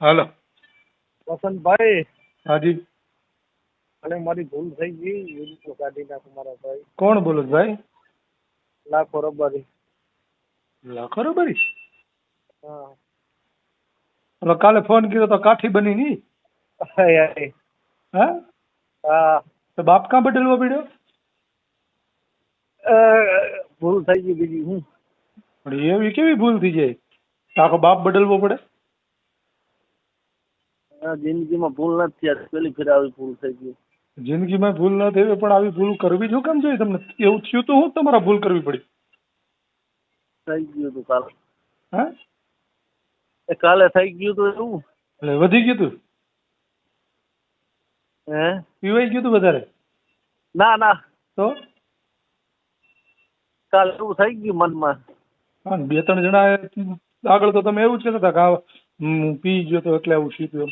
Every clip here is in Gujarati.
હાલો. વસંતભાઈ. હાજી. અને મારી ભૂલ થઈ ગઈ વીડિયો કાઢી નાખો મારા ભાઈ. કોણ બોલો છો ભાઈ? લાખો રબારી. લાખો રબારી? હા. ઓલો કાલે ફોન કર્યો તો કાઠી બની ની. હા? હા. તો બાપ કાં બદલવો પડ્યો? ભૂલ થઈ ગઈ બીજી હું. પણ એવી કેવી ભૂલ થઈ જાય? આખો બાપ બદલવો પડે? જિંદગીમાં ભૂલ નથી થયા પેલી ફેર આવી ભૂલ થઈ ગઈ. જિંદગીમાં ભૂલ ન થઈ પણ આવી ભૂલ કરવી જો કેમ જોઈએ તમને? એવું થયું તો હું તમારા ભૂલ કરવી પડી. થઈ ગયું હતું કાલે. હા? એ કાલે થઈ ગયું હતું એવું? એટલે વધી ગયું તું? હે? પીવાઈ ગયું તું વધારે? ના ના. તો? કાલે એવું થઈ ગયું મનમાં. હા બે ત્રણ જણા આગળ તો તમે એવું જ કહેતા હતા કે પી ગયો તો એટલે આવું શીખ્યું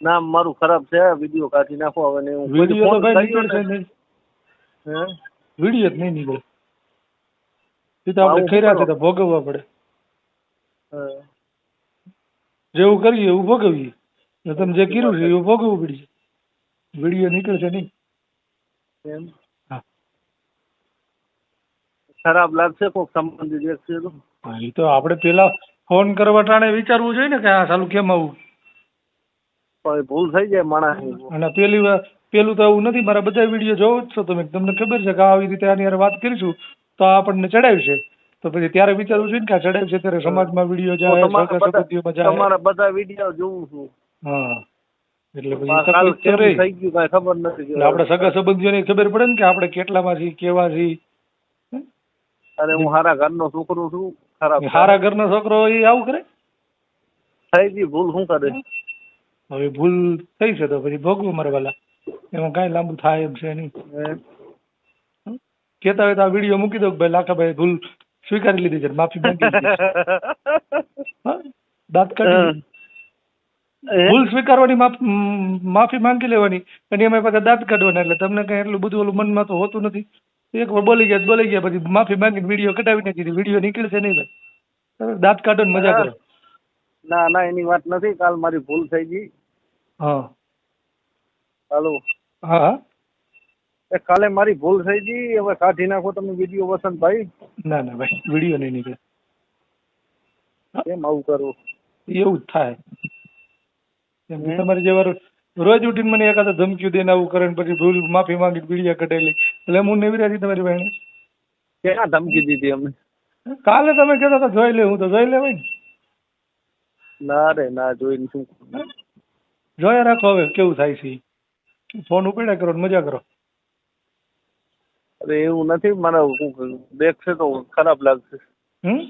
નામ મારું ખરાબ છે વીડિયો કાઢી નાખો હવે ને વીડિયો તો ભાઈ નીકળશે નહીં. હે? વીડિયો જ નહીં નીકળે. એ તો આપણે ખેરા છે તો ભોગવવા પડે. હા. જેવું કરીએ એવું ભોગવીએ. ને તમે જે કર્યું છે એવું ભોગવવું પડશે વીડિયો નીકળશે નહીં. એમ? હા. ખરાબ લાગશે કોઈક સંબંધી દેખશે તો. એ તો આપણે પેલા ફોન કરવા ટાણે વિચારવું જોઈએ ને કે આ સાલું કેમ આવું? પણ ભૂલ થઈ જાય માણસની અને પેલી પેલું તો એવું નથી મારા બધા વીડિયો જોવો જ છો તમે. તમને ખબર છે કે આવી રીતે આની યાર વાત કરીશું તો આપણને ચડાવશે. તો પછી ત્યારે વિચારવું જોઈએ ને કે આ ચડાવશે ત્યારે સમાજમાં વીડિયો જાય સંબંધીઓમાં જાય. તમારા બધા વીડિયો જોઉં છું. હા. એટલે પછી થઈ ગયું કાંઈ ખબર નથી આપણે સગા સંબંધીઓને ખબર પડે ને કે આપણે કેટલામાં છીએ કેવા છીએ. અરે હું સારા ઘરનો છોકરો છું. ખરાબ સારા ઘરનો છોકરો એ આવું કરે? થઈ ગઈ ભૂલ શું કરે? હવે ભૂલ થઈ છે તો પછી ભોગવું મારે વાલા. એમાં કાંઈ લાંબુ થાય એમ છે નહીં. કેતા હોય તો આ વીડિયો મૂકી દો કે ભાઈ ભૂલ સ્વીકારી લીધી છે માફી માંગી દાંત કાઢી ભૂલ સ્વીકારવાની માફી માંગી લેવાની. અને એમાં પાછા દાંત કાઢવાના એટલે તમને કઈ એટલું બધું ઓલું મનમાં તો હોતું નથી. એક વાર બોલી ગયા બોલી ગયા પછી માફી માંગીને વીડિયો કટાવી નાખી વીડિયો નીકળશે નહીં ભાઈ. દાંત કાઢો ને મજા કરો. ના ના એની વાત નથી. કાલ મારી ભૂલ થઈ ગઈ. હા. હાલો. હા એ કાલે મારી ભૂલ થઈ ગઈ. હવે કાઢી નાખો તમે વીડિયો વસંતભાઈ ના ના ભાઈ વીડિયો નહીં નીકળે. કેમ આવું કરો? એવું જ થાય. તમારે જે વાર રોજ ઉઠીને મને એકાદ ધમકી દઈને આવું કરે પછી ભૂલ માફી માંગી વીડિયો કઢાયેલી એટલે હું નેવી રહી તમારી બહેને ક્યાં ધમકી દીધી અમને? કાલે તમે કહેતા હતા જોઈ લે હું તો જોઈ લેવાય ને. ના રે ના જોઈને શું જોયા રાખો હવે કેવું થાય છે? ફોન ઉપેડા કરો મજા કરો. અરે એવું નથી મને દેખશે તો ખરાબ લાગશે. હમ?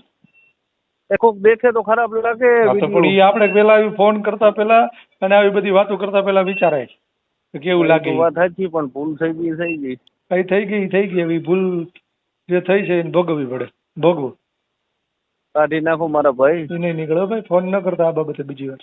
એ કોક દેખે તો ખરાબ લાગે પણ વીડિયો આપણે પેલા ફોન કરતા પેલા અને આવી બધી વાતો કરતા પેલા વિચારાય કેવું લાગે એ વાત સાચી પણ ભૂલ થઈ ગઈ થઈ ગઈ. કઈ થઈ ગઈ થઈ ગઈ. એવી ભૂલ જે થઈ છે એને ભોગવવી પડે. ભોગવું. કાઢી નાખો મારા ભાઈ. નહીં નીકળો ભાઈ. ફોન ન કરતા આ બાબતે બીજી વાર.